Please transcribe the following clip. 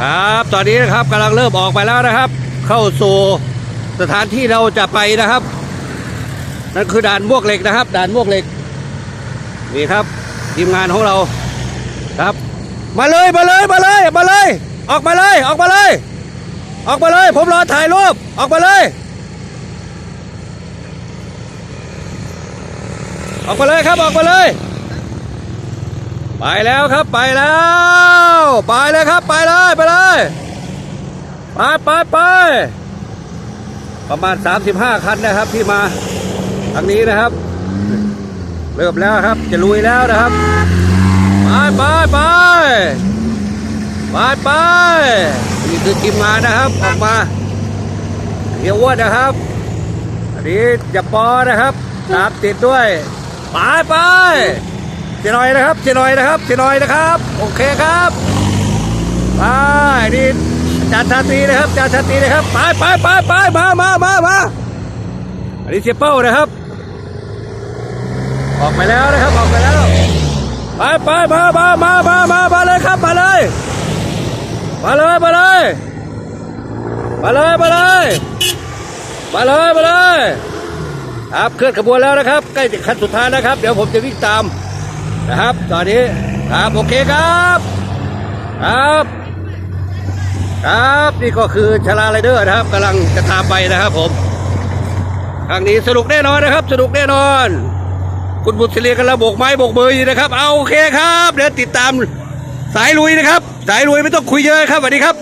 ครับ ตอนนี้นะครับกำลังเริ่มออกไปแล้วนะครับ เข้าสู่สถานที่เราจะไปนะครับ นั่นคือด่านมวกเหล็กนะครับ ด่านมวกเหล็กนี่ครับทีมงานของเราครับ มาเลยมาเลยมาเลยมาเลย ออกมาเลยออกมาเลย ออกมาเลย ผมรอถ่ายรูปออกมาเลย ออกมาเลยครับออกมาเลย ไปแล้วครับไปแล้ว ไปเลยครับไปเลยไปเลยไปไปไปประมาณ 35 คันนะครับที่มาทางนี้นะครับ เริ่มแล้วครับ จะลุยแล้วนะครับ ไปไปไปไปไปนี่คือทีมงานนะครับออกมาเฮียอ้วนนะครับ อันนี้จะปอนะครับตามติดด้วย ไปไป เจหน่อยนะครับ เจหน่อยนะครับ เจหน่อยนะครับ โอเคครับไปนี่จารย์ชาตีนะครับจารย์ชาตีนะครับ ไปไปไปไปมามามามาอันนี้เสียเป้านะครับ ออกไปแล้วนะครับ ออกไปแล้ว ไปไปมามามามามามาเลยครับ มาเลย มาเลย มาเลย มาเลย มาเลย มาเลย มาเลย ครับเคลื่อนขบวนแล้วนะครับ ใกล้จะขั้นสุดท้ายนะครับ เดี๋ยวผมจะวิ่งตาม นะครับ ตอนนี้ครับโอเคครับ ครับ ครับนี่ก็คือชลาไรเดอร์นะครับกำลังจะตามไปนะครับผมครั้งนี้สนุกแน่นอนนะครับ สนุกแน่นอน คุณบุตรเลียกันแล้วโบกไม้โบกมืออยู่นะครับ เอาโอเคครับเดี๋ยวติดตามสายลุยนะครับ สายลุยไม่ต้องคุยเยอะครับสวัสดีครับ